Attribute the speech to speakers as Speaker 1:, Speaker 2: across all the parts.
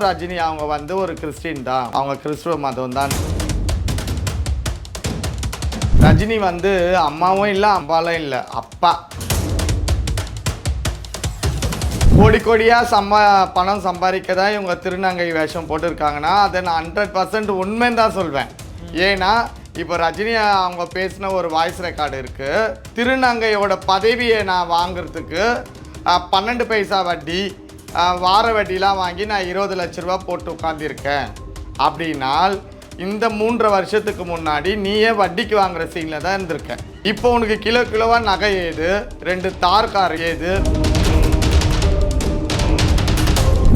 Speaker 1: ரஜினி அவங்க வந்து ஒரு கிறிஸ்டின் தான். அவங்க கிறிஸ்துவ மதம் தான். ரஜினி வந்து அம்மாவும் இல்லை அம்பாலும் இல்லை அப்பா. கோடி கோடியாக சம்பா பணம் சம்பாதிக்க தான் இவங்க திருநங்கை வேஷம் போட்டிருக்காங்கன்னா அதை நான் ஹண்ட்ரட் பர்சன்ட் உண்மைன்னு தான் சொல்வேன். ஏன்னா இப்போ ரஜினி அவங்க பேசின ஒரு வாய்ஸ் ரெக்கார்டு இருக்குது திருநங்கையோட பதவியை நான் வாங்குறதுக்கு பன்னெண்டு பைசா வட்டி வார வட்டிலாம் வாங்கி நான் இருபது லட்ச ரூபா போட்டு உட்காந்துருக்கேன் அப்படின்னால் இந்த மூன்றரை வருஷத்துக்கு முன்னாடி நீயே வட்டிக்கு வாங்குற சீனில் தான் இருந்திருக்க. இப்போ உனக்கு கிலோ கிலோவாக நகை ஏது? ரெண்டு தார் கார் ஏது?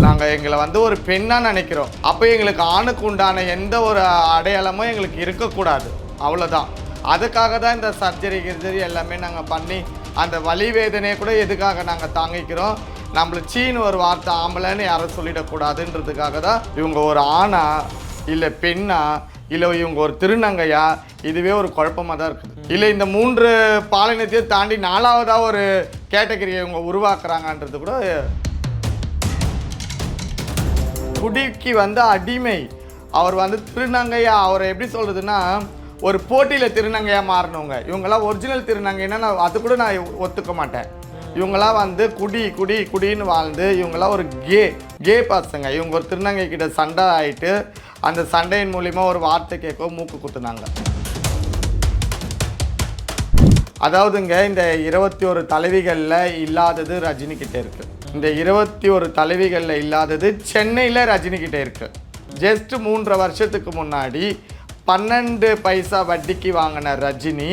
Speaker 1: நாங்கள் எங்களை வந்து ஒரு பெண்ணாக நினைக்கிறோம். அப்போ எங்களுக்கு ஆணுக்கு உண்டான எந்த ஒரு அடையாளமும் எங்களுக்கு இருக்கக்கூடாது. அவ்வளோதான் அதுக்காக தான் இந்த சர்ஜரி கிர்ஜரி எல்லாமே நாங்கள் பண்ணி அந்த வலி வேதனையை கூட எதுக்காக நாங்கள் தாங்கிக்கிறோம்? நம்மளுக்கு சீன்னு ஒரு வார்த்தை ஆம்பளைன்னு யாரும் சொல்லிடக்கூடாதுன்றதுக்காக தான் இவங்க ஒரு ஆணா இல்லை பெண்ணா இல்லை இவங்க ஒரு திருநங்கையா? இதுவே ஒரு குழப்பமாக தான் இருக்குது. இல்லை இந்த மூன்று பாலினத்தையும் தாண்டி நாலாவதாக ஒரு கேட்டகரியை இவங்க உருவாக்குறாங்கன்றது கூட குடிக்கு வந்து அடிமை. அவர் வந்து திருநங்கையா? அவரை எப்படி சொல்றதுன்னா ஒரு போட்டியில் திருநங்கையாக மாறினவங்க இவங்கெல்லாம் ஒரிஜினல் திருநங்கைன்னா நான் அது கூட நான் ஒத்துக்க மாட்டேன். இவங்கெல்லாம் வந்து குடி குடி குடின்னு வாழ்ந்து இவங்கெல்லாம் ஒரு கே கே பசங்க. இவங்க ஒரு திருநங்கை கிட்ட சண்டை ஆகிட்டு அந்த சண்டையின் மூலிமா ஒரு வார்த்தை கேட்க மூக்கு குத்துனாங்க. அதாவதுங்க இந்த இருபத்தி ஒரு தலைவிகளில் இல்லாதது ரஜினி இருக்குது இந்த இருபத்தி ஒரு தலைவிகளில் இல்லாதது சென்னையில் ரஜினி இருக்குது இருக்கு. ஜஸ்ட் மூன்றரை வருஷத்துக்கு முன்னாடி பன்னெண்டு பைசா வட்டிக்கு வாங்கின ரஜினி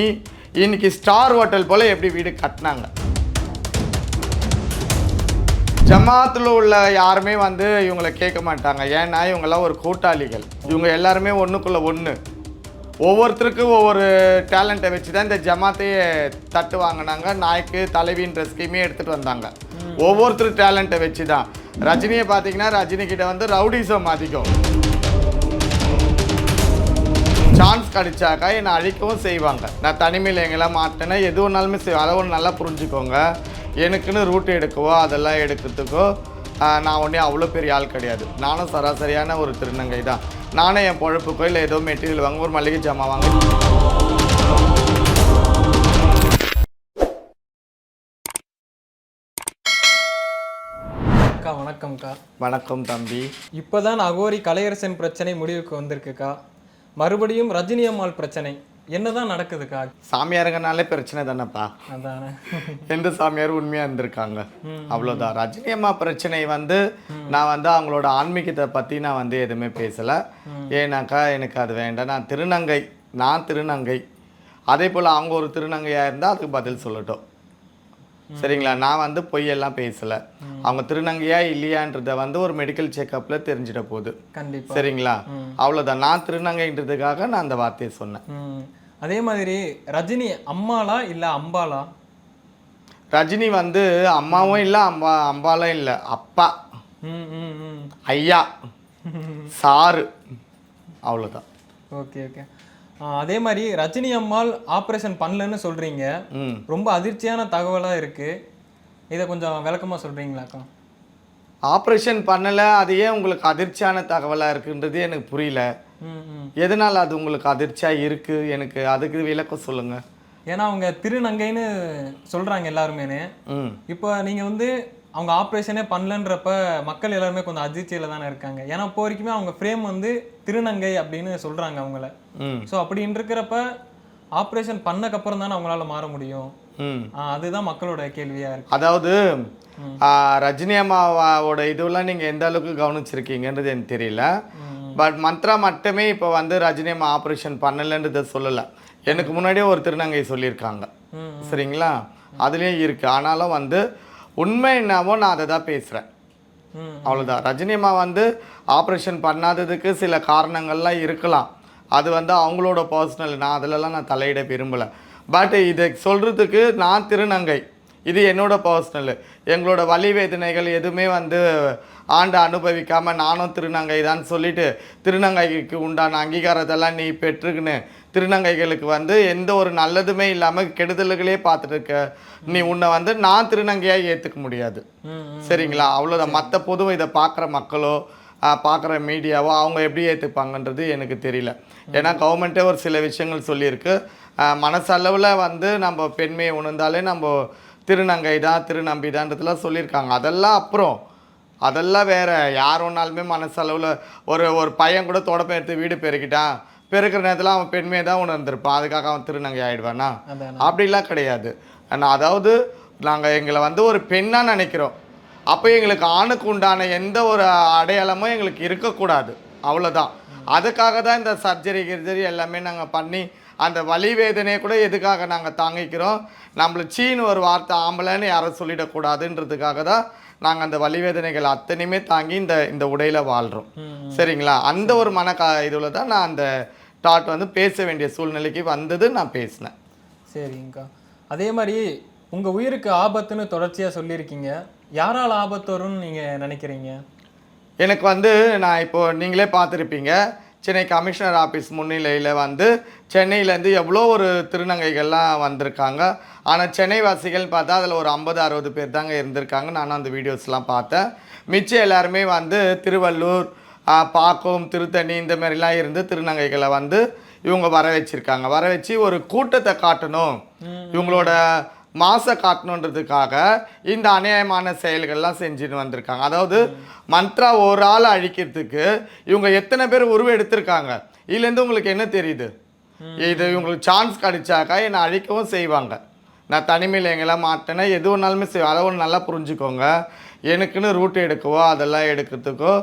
Speaker 1: இன்னைக்கு ஸ்டார் ஹோட்டல் போல எப்படி வீடு கட்டினாங்க? ஜமாத்தில் உள்ள யாருமே வந்து இவங்களை கேட்க மாட்டாங்க. ஏன்னா இவங்கெல்லாம் ஒரு கூட்டாளிகள். இவங்க எல்லாருமே ஒன்றுக்குள்ள ஒன்று ஒவ்வொருத்தருக்கும் ஒவ்வொரு டேலண்ட்டை வச்சு தான் இந்த ஜமாத்தையே தட்டு வாங்கினாங்க. நாய்க்கு தலைவின்ற ஸ்கீமே எடுத்துகிட்டு வந்தாங்க. ஒவ்வொருத்தர் டேலண்ட்டை வச்சு தான் ரஜினியை பார்த்தீங்கன்னா ரஜினி கிட்ட வந்து ரவுடிசம் அதிகம். சான்ஸ் கிடைச்சாக்கா என்னை அழிக்கவும் செய்வாங்க. நான் தனிமையில் எங்கெல்லாம் மாட்டேன்னா எது ஒன்றாலுமே செய்வேன். அதை ஒன்று நல்லா புரிஞ்சுக்கோங்க. எனக்குன்னு ரூட் எடுக்கவோ அதெல்லாம் எடுக்கிறதுக்கோ நான் ஒன்றே அவ்வளோ பெரிய ஆள் கிடையாது. நானும் சராசரியான ஒரு திருநங்கை தான். நானே என் பொழப்புக்கோ இல்லை ஏதோ மெட்டீரியல் வாங்க ஒரு மளிகை ஜாமான் வாங்க.
Speaker 2: அக்கா வணக்கம்க்கா.
Speaker 1: வணக்கம் தம்பி.
Speaker 2: இப்போதான் அகோரி கலையரசன் பிரச்சனை முடிவுக்கு வந்திருக்குக்கா? மறுபடியும் ரஜினி அம்மாள் பிரச்சனை. என்னதான் நடக்குதுக்கா
Speaker 1: சாமியாருங்கனாலே பிரச்சனை தானேப்பா.
Speaker 2: அதானே?
Speaker 1: எந்த சாமியார் உண்மையாக இருந்திருக்காங்க. அவ்வளோதான் ரஜினி அம்மா பிரச்சனை வந்து நான் வந்து அவங்களோட ஆன்மீகத்தை பற்றி நான் வந்து எதுவுமே பேசலை. ஏன்னாக்கா எனக்கு அது வேண்டாம். நான் திருநங்கை நான் திருநங்கை. அதே போல் அவங்க ஒரு திருநங்கையாக இருந்தால் அதுக்கு பதில் சொல்லட்டும். சரிங்களா? நான் வந்து பொய்யெல்லாம் பேசலை. அவங்க திருநங்கையா இல்லையான்றத வந்து ஒரு மெடிக்கல் செக்கப்பில் தெரிஞ்சிட போகுது. சரிங்களா? அவ்வளோதான் நான் திருநங்கைன்றதுக்காக நான் அந்த வார்த்தையை சொன்னேன்.
Speaker 2: அதே மாதிரி ரஜினி அம்மாளா இல்ல அம்பாளா?
Speaker 1: ரஜினி வந்து அம்மாவும் இல்லை அம்பா அம்பாலும் இல்லை. அப்பா. ஐயா. சாரு. அவ்வளோதான்
Speaker 2: ஓகே ஓகே. அதே மாதிரி ரஜினி அம்மாள் ஆப்ரேஷன் பண்ணலன்னு சொல்றீங்க.
Speaker 1: ம்.
Speaker 2: ரொம்ப அதிர்ச்சியான தகவலா இருக்கு. இதை கொஞ்சம் விளக்கமா சொல்றீங்களாக்கா?
Speaker 1: ஆப்ரேஷன் பண்ணலை அது ஏன் உங்களுக்கு அதிர்ச்சியான தகவலாக இருக்குன்றது எனக்கு புரியல. எதனால் அது உங்களுக்கு அதிர்ச்சியாக இருக்குது எனக்கு அதுக்கு விளக்கம் சொல்லுங்கள்
Speaker 2: ஏன்னா அவங்க திருநங்கைன்னு சொல்றாங்க எல்லாருமேனு.
Speaker 1: ம்.
Speaker 2: இப்போ நீங்க வந்து அவங்க ஆப்ரேஷனே பண்ணலன்றப்ப மக்கள் எல்லாருமே கொஞ்சம் அதிர்ச்சியில தானே இருக்காங்க. ஏன்னா இப்போ வரைக்குமே அவங்க ஃப்ரேம் வந்து திருநங்கை அப்படின்னு சொல்றாங்க அவங்கள. ஸோ அப்படின்னு இருக்கிறப்ப ஆப்ரேஷன் பண்ணக்கப்புறம் தானே அவங்களால மாற முடியும். அதுதான் மக்களோட கேள்வியா இருக்கு.
Speaker 1: அதாவது ரஜினி அம்மாவோட இதுவெல்லாம் நீங்கள் எந்த அளவுக்கு கவனிச்சிருக்கீங்கன்றது எனக்கு தெரியல. பட் மந்த்ரா மட்டுமே இப்போ வந்து ரஜினி அம்மா ஆப்ரேஷன் பண்ணலைன்றதை சொல்லலை. எனக்கு முன்னாடியே ஒரு திருநங்கை சொல்லியிருக்காங்க. சரிங்களா? அதுலேயும் இருக்குது ஆனாலும் வந்து உண்மை என்னவோ நான் அதை தான் பேசுகிறேன் அவ்வளோதான் ரஜினி அம்மா வந்து ஆப்ரேஷன் பண்ணாததுக்கு சில காரணங்கள்லாம் இருக்கலாம். அது வந்து அவங்களோட பர்சனல் நான் அதிலலாம் நான் தலையிட விரும்பலை. பட் இதை சொல்கிறதுக்கு நான் திருநங்கை. இது என்னோட பர்சனல் எங்களோட வலி வேதனைகள் எதுவுமே வந்து ஆண்டு அனுபவிக்காமல் நானும் திருநங்கை தான் சொல்லிட்டு திருநங்கைக்கு உண்டான அங்கீகாரத்தெல்லாம் நீ பெற்றுக்குன்னு திருநங்கைகளுக்கு வந்து எந்த ஒரு நல்லதுமே இல்லாமல் கெடுதல்களே பார்த்துட்டு இருக்க. நீ உன்னை வந்து நான் திருநங்கையாக ஏற்றுக்க முடியாது. சரிங்களா? அவ்வளோதான் மற்ற பொதுவாக இதை பார்க்குற மக்களோ பார்க்குற மீடியாவோ அவங்க எப்படி ஏற்றுப்பாங்கன்றது எனக்கு தெரியல. ஏன்னா கவர்மெண்ட்டே ஒரு சில விஷயங்கள் சொல்லியிருக்கு. மனசளவில் வந்து நம்ம பெண்மையை உணர்ந்தாலே நம்ம திருநங்கை தான் திருநம்பி தான்றதுலாம் சொல்லியிருக்காங்க. அதெல்லாம் அப்புறம். அதெல்லாம் வேற. யார் ஒன்றாலுமே மனசளவில் ஒரு ஒரு பையன் கூட தொடப்பம் எடுத்து வீடு பெருக்கிட்டான். பெருக்கிற நேரத்தில் அவன் பெண்மையை தான் உணர்ந்திருப்பான். அதுக்காக அவன் திருநங்கை ஆயிடுவானா?
Speaker 2: அதான்
Speaker 1: அப்படிலாம் கிடையாது. நான் அதாவது நாங்கள் எங்களை வந்து ஒரு பெண்ணாக நினைக்கிறோம். அப்போ எங்களுக்கு ஆணுக்கு உண்டான எந்த ஒரு அடையாளமும் எங்களுக்கு இருக்கக்கூடாது. அவ்வளோதான் அதுக்காக தான் இந்த சர்ஜரி கிர்ஜரி எல்லாமே நாங்கள் பண்ணி அந்த வலி வேதனையை கூட எதுக்காக நாங்கள் தாங்கிக்கிறோம்? நம்மளுக்கு சீன்னு ஒரு வார்த்தை ஆம்பளைன்னு யாரும் சொல்லிடக்கூடாதுன்றதுக்காக தான் நாங்கள் அந்த வலி வேதனைகள் அத்தனையுமே தாங்கி இந்த இந்த உடையில் வாழ்கிறோம் சரிங்களா? அந்த ஒரு மன கா இதில் தான் நான் அந்த தாட் வந்து பேச வேண்டிய சூழ்நிலைக்கு வந்தது நான் பேசினேன்.
Speaker 2: சரிங்கக்கா. அதே மாதிரி உங்க உயிருக்கு ஆபத்துன்னு தொடர்ச்சியா சொல்லியிருக்கீங்க. யாரால ஆபத்து வரும்னு நீங்க நினைக்கிறீங்க?
Speaker 1: எனக்கு வந்து நான் இப்போ நீங்களே பார்த்துருப்பீங்க. சென்னை கமிஷனர் ஆஃபீஸ் முன்னிலையில் வந்து சென்னையிலேருந்து எவ்வளோ ஒரு திருநங்கைகள்லாம் வந்திருக்காங்க. ஆனால் சென்னை வாசிகள் பார்த்தா அதில் ஒரு ஐம்பது அறுபது பேர் தாங்க இருந்திருக்காங்க. நானும் அந்த வீடியோஸ்லாம் பார்த்தேன். மிச்சம் எல்லாருமே வந்து திருவள்ளூர் பாக்கம் திருத்தணி இந்த மாதிரிலாம் இருந்து திருநங்கைகளை வந்து இவங்க வர வச்சிருக்காங்க வர வச்சு ஒரு கூட்டத்தை காட்டணும். இவங்களோட மாசை காட்டணுன்றதுக்காக இந்த அநியாயமான செயல்கள்லாம் செஞ்சுட்டு வந்திருக்காங்க. அதாவது மந்த்ரா ஒரு ஆளை அழிக்கிறதுக்கு இவங்க எத்தனை பேர் உருவம் எடுத்திருக்காங்க. இதுலேருந்து உங்களுக்கு என்ன தெரியுது? இது இவங்களுக்கு சான்ஸ் கிடைச்சாக்கா என்னை அழிக்கவும் செய்வாங்க. நான் தனிமையில் எங்கெல்லாம் மாட்டேன்னா எது ஒன்றாலுமே செய்வேன். அதை ஒன்று நல்லா புரிஞ்சுக்கோங்க. எனக்குன்னு ரூட் எடுக்கவோ அதெல்லாம் எடுக்கிறதுக்கோ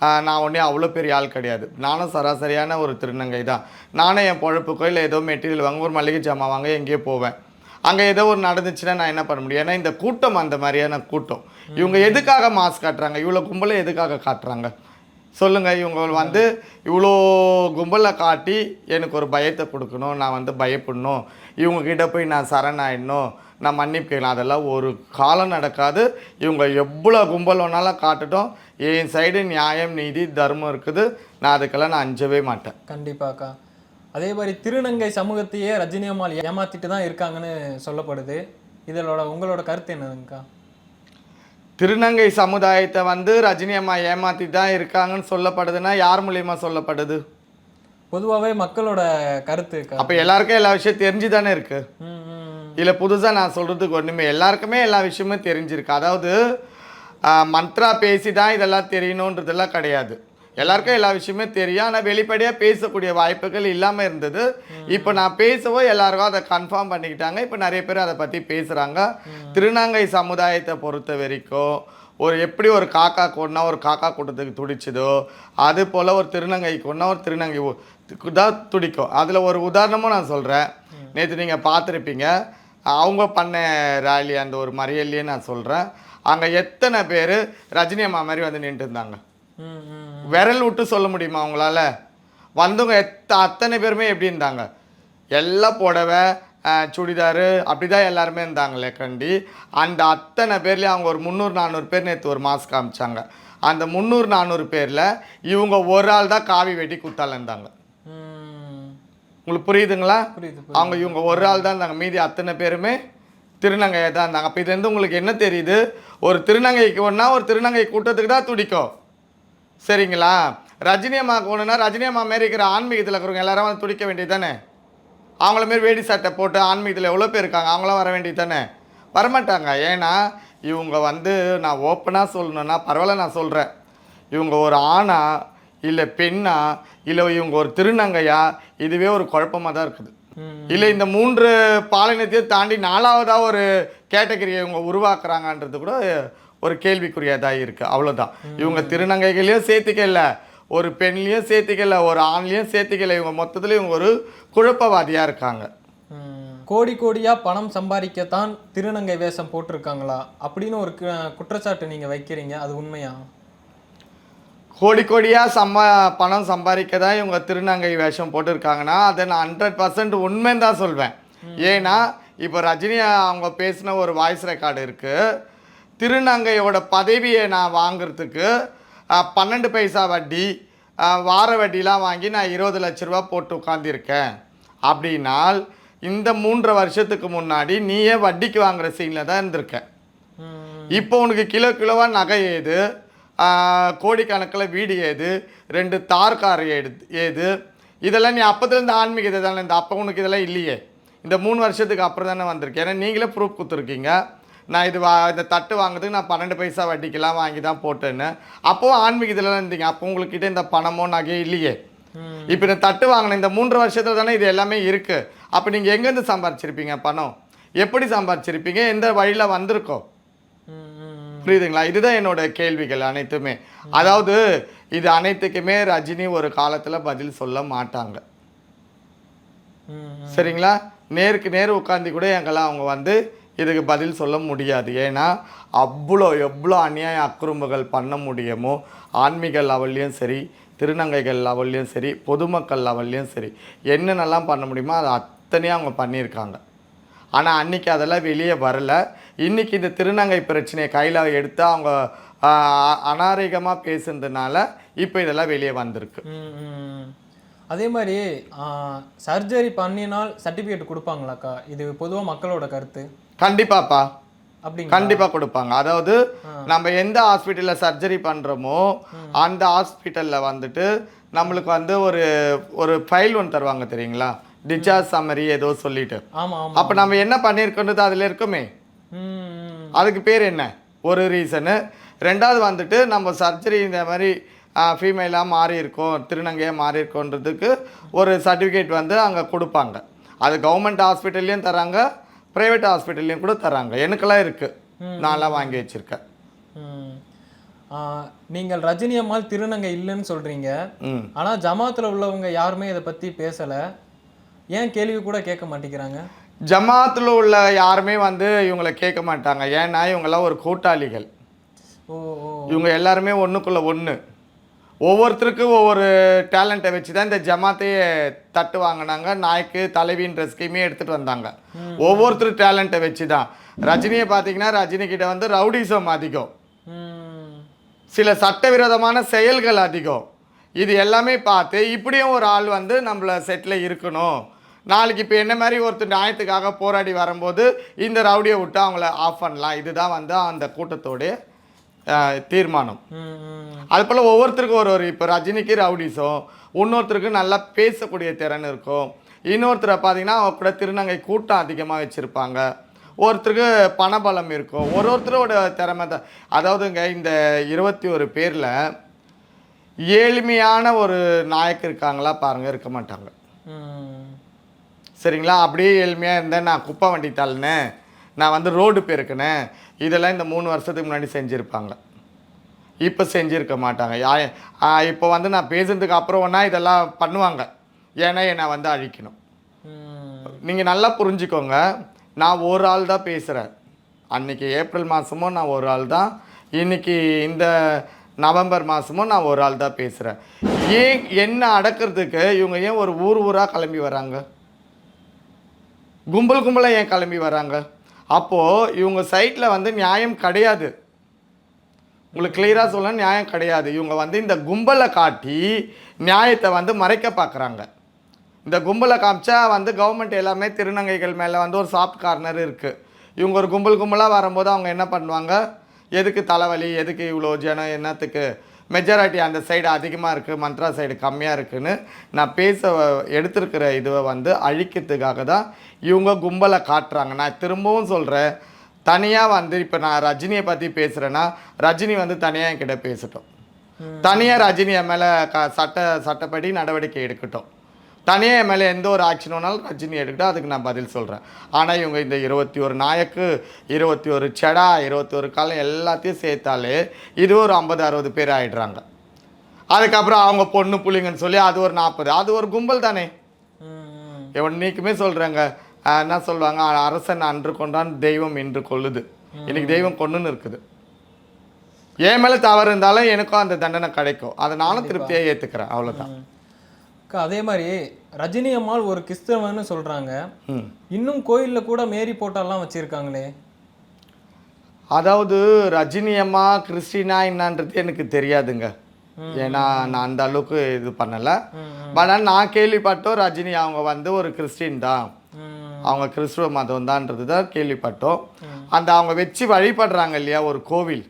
Speaker 1: நான் ஒன்றே அவ்வளோ பெரிய ஆள் கிடையாது. நானும் சராசரியான ஒரு திருநங்கை தான். நானும் என் பொழப்புக்கோ இல்லை ஏதோ மெட்டீரியல் வாங்க ஒரு மளிகை ஜாமான் வாங்க எங்கேயோ போவேன். அங்கே ஏதோ ஒரு நடந்துச்சுன்னா நான் என்ன பண்ண முடியும்? ஏன்னா இந்த கூட்டம் அந்த மாதிரியான கூட்டம். இவங்க எதுக்காக மாஸ்க் காட்டுறாங்க? இவ்வளோ கும்பலை எதுக்காக காட்டுறாங்க? சொல்லுங்க இவங்க வந்து இவ்வளோ கும்பலை காட்டி எனக்கு ஒரு பயத்தை கொடுக்கணும். நான் வந்து பயப்படணும். இவங்க கிட்ட போய் நான் சரணாயிடணும். நான் மன்னிப்பு அதெல்லாம் ஒரு காலம் நடக்காது. இவங்க எவ்வளோ கும்பல் வேணாலும் காட்டட்டும். என் சைடு நியாயம் நீதி தர்மம் இருக்குது. நான் அதுக்கெல்லாம் நான் அஞ்சவே மாட்டேன்.
Speaker 2: கண்டிப்பாக்கா. அதே மாதிரி திருநங்கை சமூகத்தையே ரஜினி அம்மாள் ஏமாத்திட்டு தான் இருக்காங்கன்னு சொல்லப்படுது. இதோட உங்களோட கருத்து என்னதுங்கக்கா?
Speaker 1: திருநங்கை சமுதாயத்தை வந்து ரஜினி அம்மா ஏமாத்தி தான் இருக்காங்கன்னு சொல்லப்படுதுன்னா யார் மூலியமா சொல்லப்படுது?
Speaker 2: பொதுவாகவே மக்களோட கருத்துக்கா?
Speaker 1: அப்போ எல்லாருக்கும் எல்லா விஷயம் தெரிஞ்சு தானே இருக்கு? இதில் புதுசாக நான் சொல்கிறதுக்கு ஒன்றுமே எல்லாருக்குமே எல்லா விஷயமும் தெரிஞ்சிருக்கு. அதாவது மந்த்ரா பேசி தான் இதெல்லாம் தெரியணுன்றதெல்லாம் கிடையாது. எல்லாருக்கும் எல்லா விஷயமே தெரியும். ஆனால் வெளிப்படையாக பேசக்கூடிய வாய்ப்புகள் இல்லாமல் இருந்தது. இப்போ நான் பேசவோ எல்லாருக்கும் அதை கன்ஃபார்ம் பண்ணிக்கிட்டாங்க. இப்போ நிறைய பேர் அதை பற்றி பேசுகிறாங்க திருநங்கை சமுதாயத்தை பொறுத்த வரைக்கும் ஒரு எப்படி ஒரு காக்கா கொண்டா ஒரு காக்கா கூட்டத்துக்கு துடிச்சதோ அது போல் ஒரு திருநங்கை கொண்டா ஒரு திருநங்கை தான் துடிக்கும். அதில் ஒரு உதாரணமும் நான் சொல்கிறேன் நேற்று நீங்கள் பார்த்துருப்பீங்க. அவங்க பண்ண ரேலி அந்த ஒரு மறியல்லையே நான் சொல்கிறேன் அங்கே எத்தனை பேர் ரஜினி அம்மா மாதிரி வந்து நின்றுட்டு இருந்தாங்க விரல் விட்டு சொல்ல முடியுமா அவங்களால வந்தவங்க எத்த அத்தனை பேருமே எப்படி இருந்தாங்க? எல்லாம் புடவை சுடிதாரு அப்படி தான் எல்லாருமே இருந்தாங்களே கண்டி. அந்த அத்தனை பேர்லேயும் அவங்க ஒரு முந்நூறு நானூறு பேர் நேற்று ஒரு மாஸ்க் காமிச்சாங்க. அந்த முந்நூறு நானூறு பேரில் இவங்க ஒரு ஆள் தான் காவி வெட்டி குத்தால இருந்தாங்க. உங்களுக்கு புரியுதுங்களா?
Speaker 2: புரியுது.
Speaker 1: அவங்க இவங்க ஒரு ஆள் தான் இருந்தாங்க. மீதி அத்தனை பேருமே திருநங்கையை தான் இருந்தாங்க. அப்போ இதுலேருந்து உங்களுக்கு என்ன தெரியுது? ஒரு திருநங்கைக்கு ஒன்றா ஒரு திருநங்கை கூட்டத்துக்கு தான் துடிக்கும். சரிங்களா? ரஜினி அம்மாவுக்கு ஒன்றுனா ரஜினி அம்மா மாரி இருக்கிற ஆன்மீகத்தில் இருக்கிறவங்க எல்லாரும் வந்து துடிக்க வேண்டியது தானே? அவங்கள மாரி வேடி சட்டை போட்டு ஆன்மீகத்தில் எவ்வளோ பேர் இருக்காங்க? அவங்களாம் வர வேண்டியது தானே? வரமாட்டாங்க. ஏன்னா இவங்க வந்து நான் ஓப்பனாக சொல்லணுன்னா பரவாயில்ல நான் சொல்கிறேன் இவங்க ஒரு ஆணா இல்லை பெண்ணா இல்லை இவங்க ஒரு திருநங்கையா இதுவே ஒரு குழப்பமாக தான் இருக்குது. இல்லை இந்த மூன்று பாலினத்தையும் தாண்டி நாலாவதாக ஒரு கேட்டகரியை இவங்க உருவாக்குறாங்கன்றது கூட ஒரு கேள்விக்குரியதாக இருக்குது அவ்வளோதான் இவங்க திருநங்கைகளையும் சேர்த்துக்கல. ஒரு பெண்லையும் சேர்த்துக்கல. ஒரு ஆண்லையும் சேர்த்துக்கல. இவங்க மொத்தத்தில் இவங்க ஒரு குழப்பவாதியாக இருக்காங்க.
Speaker 2: கோடி கோடியா பணம் சம்பாதிக்கத்தான் திருநங்கை வேஷம் போட்டிருக்காங்களா? அப்படின்னு ஒரு குற்றச்சாட்டு நீங்க வைக்கிறீங்க. அது உண்மையா?
Speaker 1: கோடி கோடியாக சம்பா பணம் சம்பாதிக்க தான் இவங்க திருநங்கை வேஷம் போட்டிருக்காங்கன்னா அதை நான் ஹண்ட்ரட் பர்சன்ட் உண்மைன்னு தான் சொல்வேன். ஏன்னா இப்போ ரஜினி அவங்க பேசின ஒரு வாய்ஸ் ரெக்கார்டு இருக்குது திருநங்கையோட பதவியை நான் வாங்குறதுக்கு பன்னெண்டு பைசா வட்டி வார வட்டிலாம் வாங்கி நான் இருபது லட்ச ரூபா போட்டு உட்காந்துருக்கேன் அப்படின்னால் இந்த மூன்றரை வருஷத்துக்கு முன்னாடி நீயே வட்டிக்கு வாங்குற சீனில் தான் இருந்திருக்க. இப்போ உனக்கு கிலோ கிலோவா நகை ஏது? கோடிக்கணக்கில் வீடு ஏது ரெண்டு தார் கார் ஏது ஏது. இதெல்லாம் நீ அப்போதுலேருந்து ஆன்மீக இது தானே இந்த அப்போ உனக்கு இதெல்லாம் இல்லையே. இந்த மூணு வருஷத்துக்கு அப்புறம் தானே வந்திருக்கு ஏன்னா நீங்களே ப்ரூஃப் கொடுத்துருக்கீங்க. நான் இது வா இந்த தட்டு வாங்குறதுக்கு நான் பன்னெண்டு பைசா வட்டிக்கெல்லாம் வாங்கி தான் போட்டேன்னு. அப்போவும் ஆன்மீக இதெல்லாம் இருந்தீங்க. அப்போ உங்கள்கிட்ட இந்த பணமோ நகையோ இல்லையே. இப்போ இந்த தட்டு வாங்கின இந்த மூன்று வருஷத்துல தானே இது எல்லாமே இருக்கு. அப்போ நீங்கள் எங்கேருந்து சம்பாரிச்சிருப்பீங்க பணம்? எப்படி சம்பாரிச்சிருப்பீங்க? எந்த வழியில் வந்திருக்கோம். புரியுதுங்களா? இதுதான் என்னோட கேள்விகள் அனைத்துமே. அதாவது இது அனைத்துக்குமே ரஜினி ஒரு காலத்தில் பதில் சொல்ல மாட்டாங்க. சரிங்களா? நேருக்கு நேர் உட்காந்து கூட எங்கெல்லாம் அவங்க வந்து இதுக்கு பதில் சொல்ல முடியாது. ஏன்னா அவ்வளோ எவ்வளோ அநியாய அக்குறும்புகள் பண்ண முடியுமோ ஆன்மீக லெவல்லையும் சரி திருநங்கைகள் லெவல்லையும் சரி பொதுமக்கள் லெவல்லையும் சரி என்னென்னலாம் பண்ண முடியுமோ அது அத்தனையும் அவங்க பண்ணியிருக்காங்க. ஆனால் அன்னைக்கு அதெல்லாம் வெளியே வரல. இன்னைக்கு இந்த திருநங்கை பிரச்சனையை கையில் எடுத்து அவங்க அநாரிகமாக பேசுனதுனால இப்போ இதெல்லாம் வெளியே வந்திருக்கு.
Speaker 2: அதே மாதிரி சர்ஜரி பண்ணினால் சர்டிஃபிகேட் கொடுப்பாங்களாக்கா? இது பொதுவாக மக்களோட கருத்து.
Speaker 1: கண்டிப்பாப்பா. கண்டிப்பாக கொடுப்பாங்க. அதாவது நம்ம எந்த ஹாஸ்பிட்டலில் சர்ஜரி பண்ணுறோமோ அந்த ஹாஸ்பிட்டலில் வந்துட்டு நம்மளுக்கு வந்து ஒரு ஒரு ஃபைல் ஒன்று தருவாங்க தெரியுங்களா? டிசார்ஜ் சம்மரி ஏதோ சொல்லிட்டு. அப்போ நம்ம என்ன பண்ணியிருக்கோன்றது அதில் இருக்குமே. அதுக்கு பேர் என்ன? ஒரு ரீசனு ரெண்டாவது வந்துட்டு நம்ம சர்ஜரி இந்த மாதிரி ஃபீமேலாக மாறி இருக்கோம் திருநங்கையாக மாறி இருக்கோன்றதுக்கு ஒரு சர்டிஃபிகேட் வந்து அங்கே கொடுப்பாங்க. அது கவர்மெண்ட் ஹாஸ்பிட்டல்லையும் தராங்க ப்ரைவேட் ஹாஸ்பிட்டல்லையும் கூட தராங்க. எனக்கெல்லாம் இருக்குது நான்லாம் வாங்கி வச்சுருக்கேன்.
Speaker 2: நீங்கள் ரஜினி அம்மாள் திருநங்கை இல்லைன்னு சொல்றீங்க.
Speaker 1: ம்.
Speaker 2: ஆனா ஜமாத்துல உள்ளவங்க யாருமே இதை பத்தி பேசல. ஏன் கேள்வி கூட கேட்க மாட்டேங்கிறாங்க?
Speaker 1: ஜமாத்தில் உள்ள யாருமே வந்து இவங்களை கேட்க மாட்டாங்க. ஏன்னா இவங்கெல்லாம் ஒரு கூட்டாளிகள். இவங்க எல்லாருமே ஒன்றுக்குள்ள ஒன்று ஒவ்வொருத்தருக்கும் ஒவ்வொரு டேலண்ட்டை வச்சு தான் இந்த ஜமாத்தையே தட்டு வாங்கினாங்க நாய்க்கு தலைவின்ற ஸ்கீமே எடுத்துகிட்டு வந்தாங்க. ஒவ்வொருத்தரும் டேலண்ட்டை வச்சு தான் ரஜினியை பார்த்தீங்கன்னா ரஜினி கிட்ட வந்து ரவுடிசம் அதிகம். சில சட்டவிரோதமான செயல்கள் அதிகம். இது எல்லாமே பார்த்து இப்படியும் ஒரு ஆள் வந்து நம்மள செட்டில் இருக்கணும். நாளைக்கு இப்போ என்ன மாதிரி ஒருத்தர் நியாயத்துக்காக போராடி வரும்போது இந்த ரவுடியை விட்டு அவங்கள ஆஃப் பண்ணலாம். இதுதான் வந்து அந்த கூட்டத்தோடைய தீர்மானம். அது போல் ஒவ்வொருத்தருக்கும் ஒரு ஒரு இப்போ ரஜினிக்கு ரவுடிஸும் இன்னொருத்தருக்கு நல்லா பேசக்கூடிய திறன் இருக்கும். இன்னொருத்தரை பார்த்தீங்கன்னா அவங்க கூட திருநங்கை கூட்டம் அதிகமாக வச்சுருப்பாங்க. ஒருத்தருக்கு பணபலம் இருக்கும். ஒரு ஒருத்தரோட திறமை தான். அதாவதுங்க இந்த இருபத்தி ஒரு பேரில் ஏழ்மையான ஒரு நாயக்கு இருக்காங்களா பாருங்கள் இருக்க மாட்டாங்க. சரிங்களா? அப்படியே ஏழ்மையாக இருந்தேன். நான் குப்பை வண்டி தள்ளினேன். நான் வந்து ரோடு பெருக்கினேன். இதெல்லாம் இந்த மூணு வருஷத்துக்கு முன்னாடி செஞ்சுருப்பாங்க. இப்போ செஞ்சுருக்க மாட்டாங்க. இப்போ வந்து நான் பேசுனதுக்கு அப்புறம் வேணா இதெல்லாம் பண்ணுவாங்க. ஏன்னா என்னை வந்து அழிக்கணும். நீங்கள் நல்லா புரிஞ்சுக்கோங்க. நான் ஒரு ஆள் தான் பேசுகிறேன் அன்னைக்கு ஏப்ரல் மாதமும் நான் ஒரு ஆள் தான். இன்னைக்கு இந்த நவம்பர் மாதமும் நான் ஒரு ஆள் தான் பேசுகிறேன் ஏன் என்ன அடக்கிறதுக்கு இவங்க ஏன் ஒரு ஊர் ஊராக கிளம்பி வராங்க? கும்பல் கும்பலாக ஏன் கிளம்பி வராங்க? அப்போது இவங்க சைட்டில் வந்து நியாயம் கிடையாது. உங்களுக்கு கிளியராக சொல்ல நியாயம் கிடையாது. இவங்க வந்து இந்த கும்பலை காட்டி நியாயத்தை வந்து மறைக்க பார்க்குறாங்க இந்த கும்பலை காமிச்சா வந்து கவர்மெண்ட் எல்லாமே திருநங்கைகள் மேலே வந்து ஒரு சாஃப்ட் கார்னர் இருக்குது இவங்க ஒரு கும்பல் கும்பலாக வரும்போது அவங்க என்ன பண்ணுவாங்க? எதுக்கு தலைவலி? எதுக்கு இவ்வளோ ஜனம்? என்னத்துக்கு? மெஜாரிட்டி அந்த சைடு அதிகமாக இருக்குது மந்த்ரா சைடு கம்மியாக இருக்குன்னு நான் பேச எடுத்திருக்கிற இதுவை வந்து அழிக்கிறதுக்காக தான் இவங்க கும்பலை காட்டுறாங்க. நான் திரும்பவும் சொல்கிறேன் தனியாக வந்து இப்போ நான் ரஜினியை பற்றி பேசுகிறேன்னா ரஜினி வந்து தனியாக என்கிட்ட பேசட்டும். தனியாக ரஜினி என் மேலே க சட்ட சட்டப்படி நடவடிக்கை எடுக்கட்டும். தனியாக என் மேலே எந்த ஒரு ஆக்ஷன் வேணாலும் ரஜினி எடுக்கட்டும் அதுக்கு நான் பதில் சொல்கிறேன் ஆனால் இவங்க இந்த இருபத்தி ஒரு நாயக்கு இருபத்தி ஒரு செடா இருபத்தி ஒரு காலம் எல்லாத்தையும் சேர்த்தாலே இது ஒரு ஐம்பது அறுபது பேர் ஆயிடுறாங்க. அதுக்கப்புறம் அவங்க பொண்ணு புள்ளிங்கன்னு சொல்லி அது ஒரு நாற்பது அது ஒரு கும்பல் தானே.
Speaker 2: ம், ம்.
Speaker 1: என்னைக்குமே சொல்கிறாங்க என்ன சொல்லுவாங்க? அரசன் அன்று கொண்டான் தெய்வம் இன்று கொள்ளுது. இன்னைக்கு தெய்வம் கொண்டுன்னு இருக்குது. என் மேலே தவறு இருந்தாலும் எனக்கும் அந்த தண்டனை கிடைக்கும். அதனாலும் திருப்தியாக ஏற்றுக்கிறேன் அவ்வளோதான்
Speaker 2: அதே மாதிரி ரஜினி அம்மாள் ஒரு கிறிஸ்தவன்னு சொல்றாங்க.
Speaker 1: ம்.
Speaker 2: இன்னும் கோயில்ல கூட மேரி போட்டாலாம் வச்சிருக்காங்களே.
Speaker 1: அதாவது ரஜினி அம்மா கிறிஸ்டினா என்னன்றது எனக்கு தெரியாதுங்க. ஏன்னா நான் அந்த அளவுக்கு இது பண்ணலை. பட் ஆனால் நான் கேள்விப்பட்டோம் ரஜினி அவங்க வந்து ஒரு கிறிஸ்டின் தான். அவங்க கிறிஸ்துவ மதம் தான்ன்றது தான் கேள்விப்பட்டோம். அந்த அவங்க வச்சு வழிபடுறாங்க இல்லையா ஒரு கோவில்.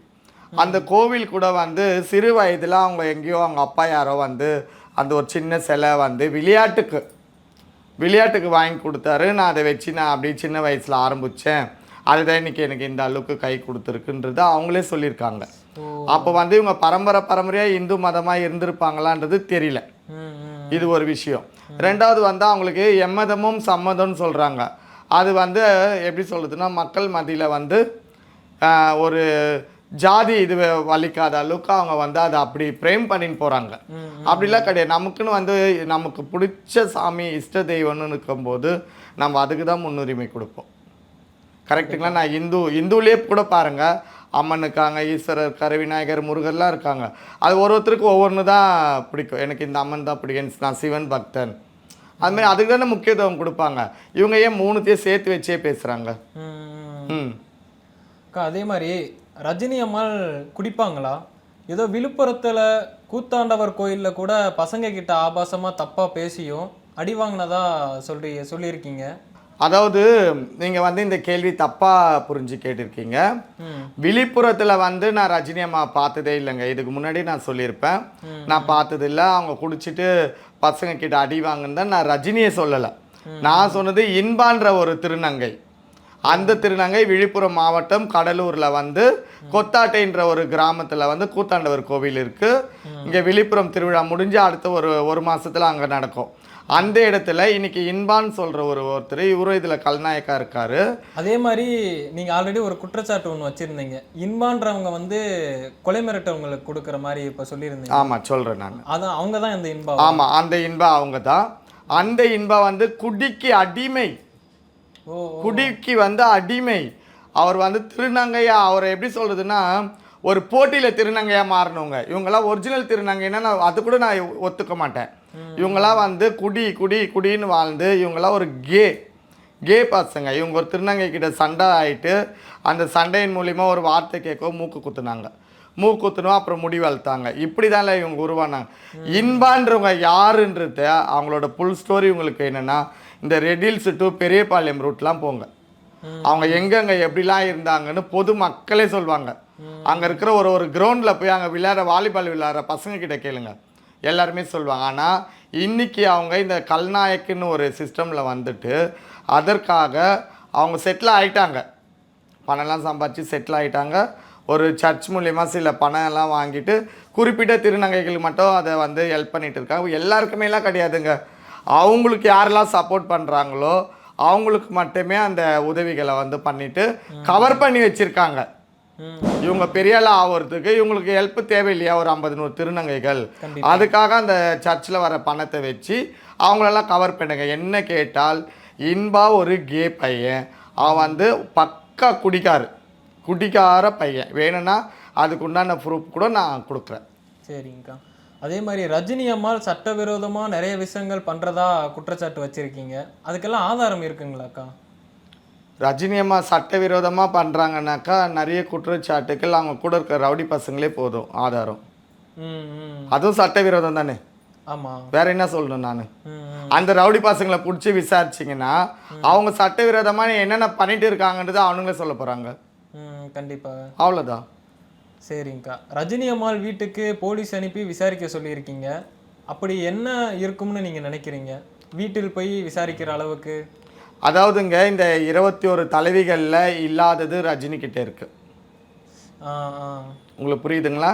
Speaker 1: அந்த கோவில் கூட வந்து சிறு வயதில் அவங்க எங்கேயோ அவங்க அப்பா யாரோ வந்து அந்த ஒரு சின்ன சிலை வந்து விளையாட்டுக்கு விளையாட்டுக்கு வாங்கி கொடுத்தாரு. நான் அதை வச்சு நான் அப்படியே சின்ன வயசில் ஆரம்பித்தேன் அதுதான் இன்னைக்கு எனக்கு இந்த அளவுக்கு கை கொடுத்துருக்குன்றது அவங்களே சொல்லியிருக்காங்க. அப்போ வந்து இவங்க பரம்பரை பரம்பரையாக இந்து மதமாக இருந்திருப்பாங்களான்றது தெரியல. இது ஒரு விஷயம். ரெண்டாவது வந்து அவங்களுக்கு எம்மதமும் சம்மதம்னு சொல்கிறாங்க அது வந்து எப்படி சொல்லுதுன்னா மக்கள் மத்தியில் வந்து ஒரு ஜாதி இது வலிக்காத அளவுக்கு அவங்க வந்து அதை அப்படி பிரேம் பண்ணின்னு போகிறாங்க அப்படிலாம் கிடையாது. நமக்குன்னு வந்து நமக்கு பிடிச்ச சாமி இஷ்ட தெய்வம்னு இருக்கும்போது நம்ம அதுக்கு தான் முன்னுரிமை கொடுப்போம். கரெக்டுங்களா நான் இந்து இந்துலேயே கூட பாருங்க. அம்மன் இருக்காங்க ஈஸ்வரர் இருக்காரு விநாயகர் முருகர்லாம் இருக்காங்க. அது ஒரு ஒருத்தருக்கு ஒவ்வொன்று தான் பிடிக்கும். எனக்கு இந்த அம்மன் தான் பிடிக்கும். நான் சிவன் பக்தன். அதுமாதிரி அதுக்கு தானே முக்கியத்துவம் கொடுப்பாங்க. இவங்க ஏன் மூணுத்தையும் சேர்த்து வச்சே பேசுகிறாங்க
Speaker 2: ம், அதே மாதிரி ரஜினி அம்மாள் குடிப்பாங்களா? ஏதோ விழுப்புரத்துல கூத்தாண்டவர் கோயில்ல கூட பசங்க கிட்ட ஆபாசமா தப்பா பேசியும் அடி வாங்கினதா சொல்லி சொல்லியிருக்கீங்க.
Speaker 1: அதாவது நீங்கள் வந்து இந்த கேள்வி தப்பாக புரிஞ்சு கேட்டிருக்கீங்க.
Speaker 2: ம்.
Speaker 1: விழிப்புறத்தில் வந்து நான் ரஜினி அம்மா பார்த்ததே இல்லைங்க. இதுக்கு முன்னாடி நான் சொல்லியிருப்பேன். நான் பார்த்தது இல்லை அவங்க குடிச்சிட்டு பசங்க கிட்ட அடி வாங்குன்னு தான் நான் ரஜினியை சொல்லலை. நான் சொன்னது இன்பான்ற ஒரு திருநங்கை. அந்த திருநங்கை விழுப்புரம் மாவட்டம் கடலூரில் வந்து கொத்தாட்டைன்ற ஒரு கிராமத்தில் வந்து கூத்தாண்டவர் கோவில் இருக்குது இங்கே விழுப்புரம் திருவிழா முடிஞ்சு அடுத்த ஒரு ஒரு மாசத்துல அங்கே நடக்கும். அந்த இடத்துல இன்னைக்கு இன்பான்னு சொல்கிற ஒரு ஒருத்தர் இவரும் இதில் கல்நாயக்கா இருக்காரு.
Speaker 2: அதே மாதிரி நீங்க ஆல்ரெடி ஒரு குற்றச்சாட்டு ஒன்று வச்சிருந்தீங்க. இன்பான்றவங்க வந்து கொலை மிரட்டவங்களுக்கு கொடுக்குற மாதிரி இப்ப சொல்லியிருந்தீங்க.
Speaker 1: ஆமாம் சொல்கிறேன் நான்.
Speaker 2: அதான் அவங்க தான் இந்த இன்பா?
Speaker 1: ஆமாம் அந்த இன்பா அவங்க தான் அந்த இன்பா வந்து குடிக்கு அடிமை. குடிக்கு வந்து அடிமை. அவர் வந்து திருநங்கையா அவரை எப்படி சொல்றதுன்னா ஒரு போட்டியில் திருநங்கையா மாறினவங்க இவங்கெல்லாம் ஒரிஜினல் திருநங்கைன்னா நான் அது கூட நான் ஒத்துக்க மாட்டேன். இவங்கெல்லாம் வந்து குடி குடி குடின்னு வாழ்ந்து இவங்கெல்லாம் ஒரு கே கே பசங்க இவங்க ஒரு திருநங்கை கிட்ட சண்டை ஆயிட்டு அந்த சண்டையின் மூலிமா ஒரு வார்த்தை கேட்கவும் மூக்கு குத்துனாங்க. மூக்கு குத்துனோம் அப்புறம் முடி வளர்த்தாங்க. இப்படி தான் இவங்க உருவானாங்க. இன்பான்றவங்க யாருன்றது அவங்களோட ஃபுல் ஸ்டோரி உங்களுக்கு என்னன்னா இந்த ரெடில்ஸ் டு பெரியபாளையம் ரூட்லாம் போங்க. அவங்க எங்கெங்க எப்படிலாம் இருந்தாங்கன்னு பொது மக்களே சொல்லுவாங்க அங்கே இருக்கிற ஒரு ஒரு கிரவுண்டில் போய் அங்கே விளையாட வாலிபால் விளையாடுற பசங்க கிட்ட கேளுங்க. எல்லாருமே சொல்லுவாங்க ஆனால் இன்னைக்கு அவங்க இந்த கல்நாயக்குன்னு ஒரு சிஸ்டமில் வந்துட்டு அதற்காக அவங்க செட்டில் ஆகிட்டாங்க பணம்லாம் சம்பாதிச்சு செட்டில் ஆகிட்டாங்க ஒரு சர்ச் மூலியமா சில பணம் எல்லாம் வாங்கிட்டு குறிப்பிட்ட திருநங்கைகளுக்கு மட்டும் அதை வந்து ஹெல்ப் பண்ணிகிட்டு இருக்காங்க. எல்லாருக்குமேலாம் கிடையாதுங்க. அவங்களுக்கு யாரெல்லாம் சப்போர்ட் பண்ணுறாங்களோ அவங்களுக்கு மட்டுமே அந்த உதவிகளை வந்து பண்ணிட்டு கவர் பண்ணி வச்சிருக்காங்க. இவங்க பெரிய ஆள் ஆகிறதுக்கு இவங்களுக்கு ஹெல்ப் தேவையில்லையா? ஒரு ஐம்பது நூறு திருநங்கைகள். அதுக்காக அந்த சர்ச்சில் வர பணத்தை வச்சு அவங்களெல்லாம் கவர் பண்ணுங்க. என்ன கேட்டால் இன்பா ஒரு கே பையன். அவன் வந்து பக்கா குடிக்காரு. குடிக்கார பையன். வேணும்னா அதுக்கு உண்டான ப்ரூஃப் கூட நான் கொடுக்குறேன்.
Speaker 2: சரிங்கக்கா. அதே மாதிரி ரஜினி அம்மாள் சட்டவிரோதமா நிறைய விஷயங்கள் பண்றதா குற்றச்சாட்டு வச்சிருக்கீங்க. அதுக்கெல்லாம் ஆதாரம் இருக்குங்களாக்கா?
Speaker 1: ரஜினி அம்மா சட்டவிரோதமாக பண்ணுறாங்கனாக்கா நிறைய குற்றச்சாட்டுகள் அவங்க கூட இருக்கிற ரவுடி பசங்களே போதும் ஆதாரம். அதுவும் சட்டவிரோதம் தானே?
Speaker 2: ஆமா.
Speaker 1: வேற என்ன சொல்லணும் நான். அந்த ரவுடி பசங்களை பிடிச்சி விசாரிச்சிங்கன்னா அவங்க சட்டவிரோதமாக என்னென்ன பண்ணிட்டு இருக்காங்கன்றது அவனுங்களே சொல்ல போகிறாங்க
Speaker 2: கண்டிப்பாக
Speaker 1: அவ்வளோதான்
Speaker 2: சரிங்கக்கா. ரஜினி அம்மாள் வீட்டுக்கு போலீஸ் அனுப்பி விசாரிக்க சொல்லியிருக்கீங்க. அப்படி என்ன இருக்கும்னு நீங்க நினைக்கிறீங்க? வீட்டில் போய் விசாரிக்கிற அளவுக்கு?
Speaker 1: அதாவதுங்க இந்த இருபத்தி ஒரு தலைவிகளில் இல்லாதது ரஜினி கிட்ட இருக்கு. உங்களுக்கு புரியுதுங்களா.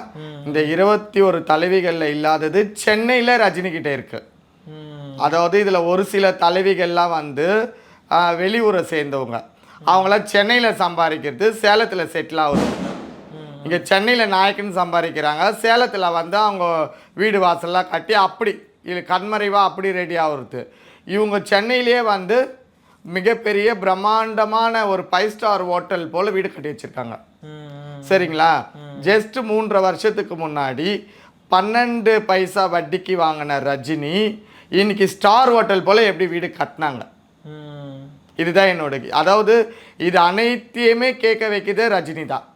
Speaker 1: இந்த இருபத்தி ஒரு தலைவிகளில் இல்லாதது சென்னையில் ரஜினி கிட்ட இருக்கு. அதாவது இதில் ஒரு சில தலைவிகள்லாம் வந்து வெளியூரை சேர்ந்தவங்க. அவங்களாம் சென்னையில் சம்பாதிக்கிறது சேலத்தில் செட்டில் ஆகுது. இங்கே சென்னையில் நாயக்குன்னு சம்பாதிக்கிறாங்க. சேலத்தில் வந்து அவங்க வீடு வாசல்லாம் கட்டி அப்படி இது கண்மறைவாக அப்படி ரெடி ஆகுறது. இவங்க சென்னையிலேயே வந்து மிகப்பெரிய பிரம்மாண்டமான ஒரு ஃபைவ் ஸ்டார் ஹோட்டல் போல் வீடு கட்டி வச்சுருக்காங்க. சரிங்களா? ஜஸ்ட் மூன்றரை வருஷத்துக்கு முன்னாடி பன்னெண்டு பைசா வட்டிக்கு வாங்கின ரஜினி இன்னைக்கு ஸ்டார் ஹோட்டல் போல் எப்படி வீடு கட்டினாங்க. இதுதான் என்னோட அதாவது இது அனைத்தையுமே கேட்க வைக்கிறதே ரஜினி தான்.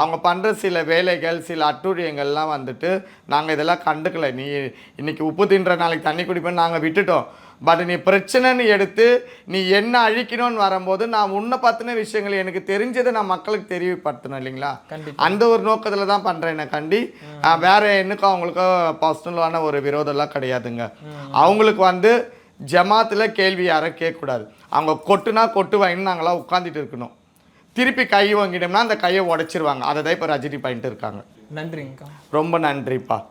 Speaker 1: அவங்க பண்ணுற சில வேலைகள் சில அட்டூழியங்கள்லாம் வந்துட்டு நாங்கள் இதெல்லாம் கண்டுக்கல. நீ இன்னைக்கு உப்பு தின்ற நாளைக்கு தண்ணி குடிப்பேன்னு நாங்கள் விட்டுட்டோம். பட் நீ பிரச்சனைன்னு எடுத்து நீ என்ன அழிக்கணும்னு வரும்போது நான் உன்னை பற்றின விஷயங்கள் எனக்கு தெரிஞ்சதை நான் மக்களுக்கு தெரியப்படுத்தணும் இல்லைங்களா? அந்த ஒரு நோக்கத்தில் தான் பண்ணுறேன் கண்டி. வேற என்னக்கும் அவங்களுக்கும் பர்சனலான ஒரு விரோதம்லாம் கிடையாதுங்க. அவங்களுக்கு வந்து ஜமாத்தில் கேள்வி யாரும் கேட்கக்கூடாது. அவங்க கொட்டுனா கொட்டு வாங்கின்னு நாங்களாம் உட்காந்துட்டு இருக்கணும். திருப்பி கை வாங்கிட்டோம்னா அந்த கையை உடைச்சிருவாங்க. அதை தான் இப்போ ரஜினி பண்ணிட்டு இருக்காங்க.
Speaker 2: நன்றிங்கக்கா.
Speaker 1: ரொம்ப நன்றிப்பா.